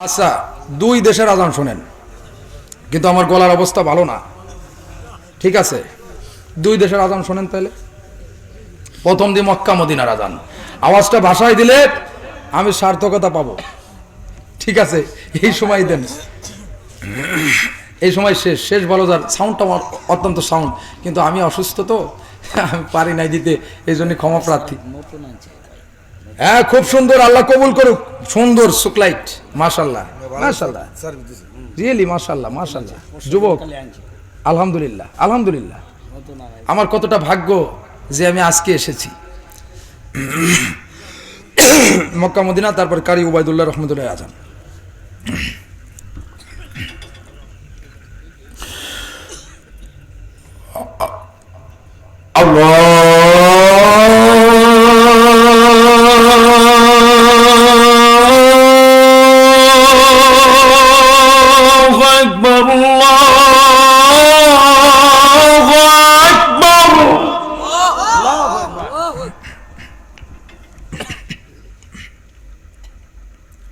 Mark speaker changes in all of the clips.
Speaker 1: আচ্ছা দুই দেশের আজান শোনেন। কিন্তু আমার গলার অবস্থা ভালো না। ঠিক আছে? দুই দেশের আজান শোনেন তাহলে। প্রথম দিয়ে মক্কা মদিনার আজান। আওয়াজটা ভাষায় দিলে আমি সার্থকতা পাবো। ঠিক আছে? এই সময় দেন। এই সময় শেষ। শেষ ভালো যার। সাউন্ডটা আমার অত্যন্ত সাউন্ড কিন্তু আমি অসুস্থ তো, আমি পারি নাই দিতে। এই জন্য ক্ষমা প্রার্থী। হ্যাঁ খুব সুন্দর, আল্লাহ কবুল করুক। সুন্দর সুকলাইট মাসাল্লাহ মাশাল্লাহ রিয়েলি যুবক, আলহামদুলিল্লাহ আলহামদুলিল্লাহ। আমার কতটা ভাগ্য যে আমি আজকে এসেছি। মক্কা, মদিনা, তারপর কারি উবায়দুল্লাহ রহমদুল্লাহ আজান।
Speaker 2: Allah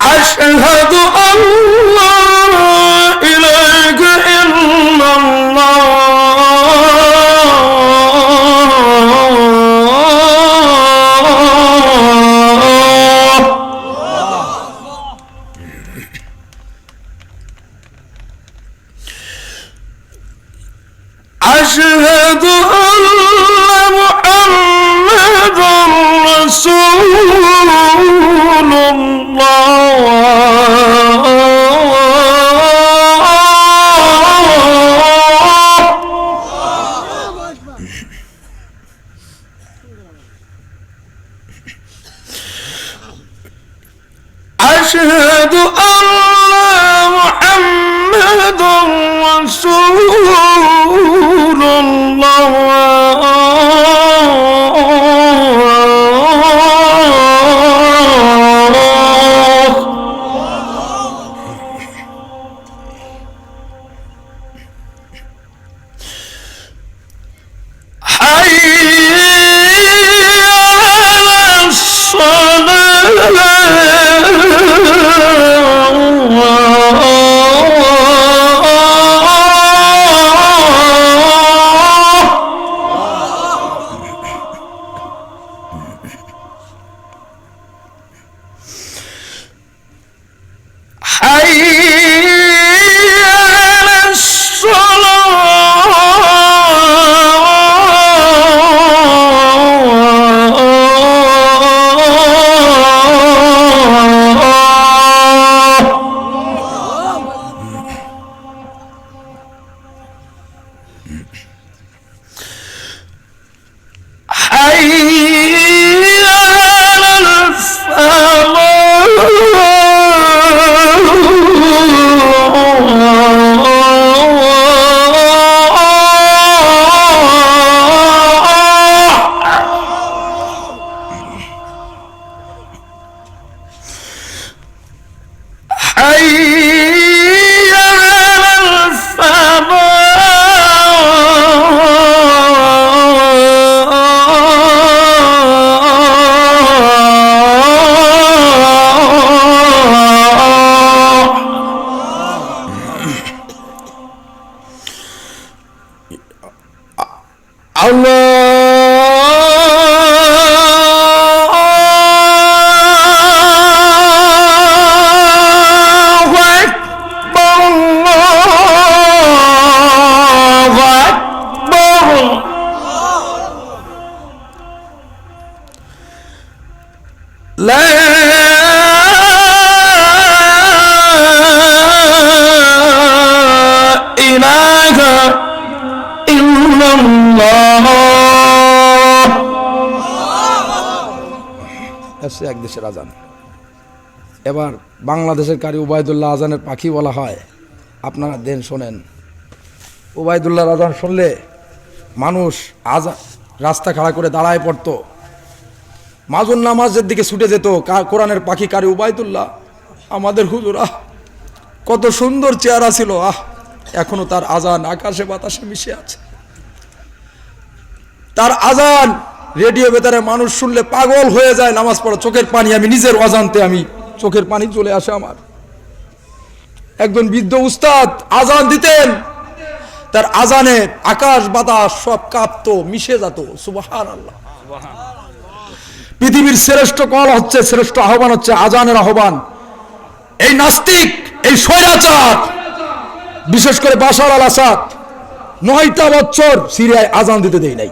Speaker 2: أشهد
Speaker 1: হচ্ছে এক দেশের আজান। এবার বাংলাদেশের কারি উবায়দুল্লাহ আজানের পাখি বলা হয়। আপনারা দেন শোনেন। উবায়দুল্লাহ আজান শুনলে মানুষ আজা রাস্তা খাড়া করে দাঁড়ায় পড়তো। মাজুন নামাজের দিকে ছুটে যেত কোরআনের পাখি কারি উবায়দুল্লাহ। আমাদের হুজুর, আহ, কত সুন্দর চেহারা ছিল, আহ, এখনও তার আজান আকাশে বাতাসে মিশে আছে। তার আজান রেডিও বেতারে মানুষ শুনলে পাগল হয়ে যায়, নামাজ পড়া। চোখের পানি আমি নিজের অজান্তে আমি, চোখের পানি চলে আসে আমার। একজন বৃদ্ধ উস্তাদ আজান দিতেন, তার আজানে আকাশ, বাতাস সব কাঁপতো, মিশে যেত। সুবাহান আল্লাহ পৃথিবীর শ্রেষ্ঠ কল হচ্ছে, শ্রেষ্ঠ আহ্বান হচ্ছে আজানের আহ্বান। এই নাস্তিক, এই স্বৈরাচার, বিশেষ করে বাশার আল আসাদ, নয়টা বছর সিরিয়ায় আজান দিতে দেয় নাই।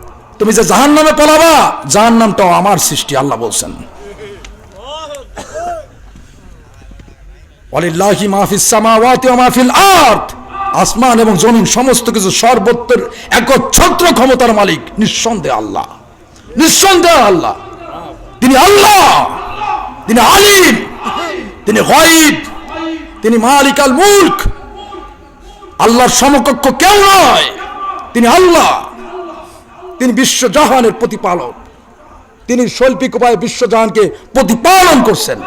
Speaker 1: তুমি যে জাহান নামে পালাবা জাহান নামটাও আমার সৃষ্টি, আল্লাহ বলছেন। ওয়ালিল্লাহি মাহফিস সামাওয়াতি আরদ। আসমান এবং জমিন সমস্ত কিছু সর্বত্রের একচ্ছত্র ক্ষমতার মালিক, নিঃসন্দেহে আল্লাহ। নিঃসন্দেহে আল্লাহ। তিনি আল্লাহ, তিনি আলিম, তিনি গায়ব, তিনি মালিক আল মুলক। আল্লাহর সমকক্ষ কেউ নয়, তিনি আল্লাহ। তিনি বিশ্বজাহানের প্রতিপালক। তিনি শৈল্পিক উপায়ে বিশ্বজাহানকে প্রতিপালন করছেন।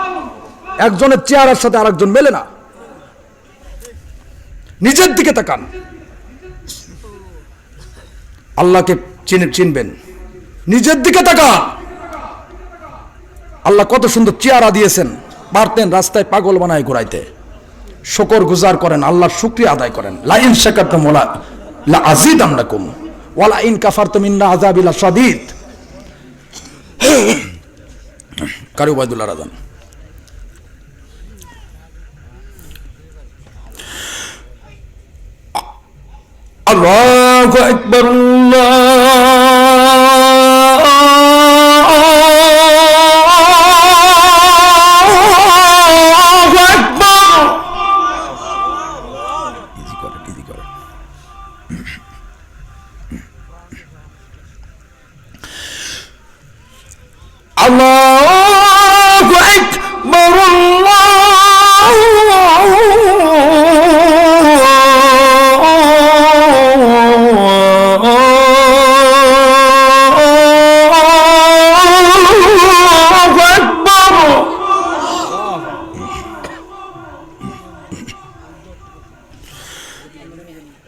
Speaker 1: একজনের চেহারার সাথে আরেকজন মেলে না। নিজের দিকে তাকান। আল্লাহকে চিনে চিনবেন। নিজের দিকে তাকান। আল্লাহ কত সুন্দর চেহারা দিয়েছেন। পারতেন রাস্তায় পাগল বানায় ঘুরাইতে। শকর গুজার করেন, আল্লাহর শুক্রিয়া আদায় করেন। লাইন শেখাতাম ওলা লা আজিদ আমরাকুম ولا ان كفرت من عذاب إلى شديد قالوا
Speaker 2: بعد الرضان الله
Speaker 1: اكبر
Speaker 2: الله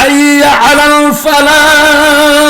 Speaker 2: حي على الفلاح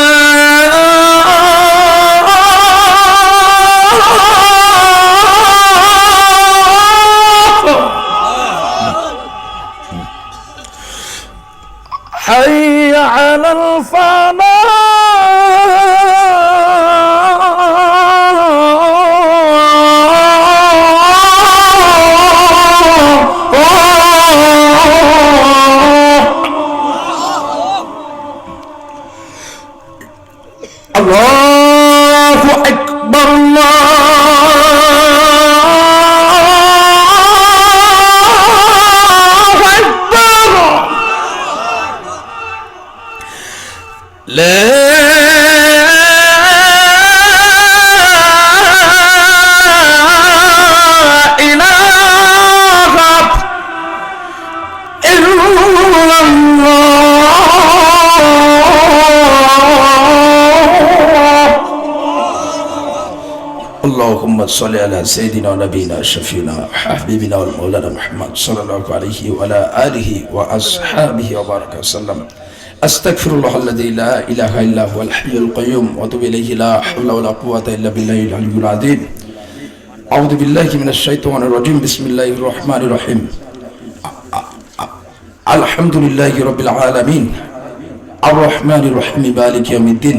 Speaker 2: صل على سيدنا ونبينا شفينا حبيبنا ومولانا محمد صلى الله عليه وعلى آله وأصحابه وبارك وسلم أستغفر الله الذي لا إله إلا هو الحي القيوم وأتوب إليه لا حول ولا قوة إلا بالله العلي العظيم أعوذ بالله من الشيطان الرجيم بسم الله الرحمن الرحيم الحمد لله رب العالمين الرحمن الرحيم مالك يوم الدين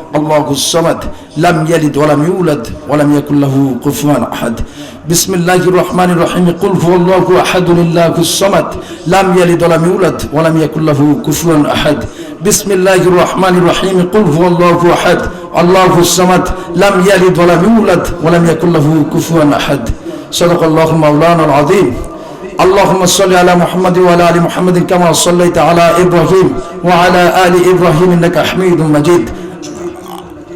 Speaker 2: الله الصمد لم يلد ولم يولد ولم يكن له كفوا أحد. بسم الله الرحمن الرحيم. قل هو الله أحد الله الصمد. لم يلد ولم يولد ولم يكن له كفوا أحد. بسم الله الرحمن الرحيم. قل هو الله أحد. الله الصمد لم يلد ولم يولد ولم يكن له كفوا أحد. صدق الله مولانا العظيم. اللهم صل على محمد وعلى آل محمد كما صليت على إبراهيم وعلى آل إبراهيم إنك حميد مجيد.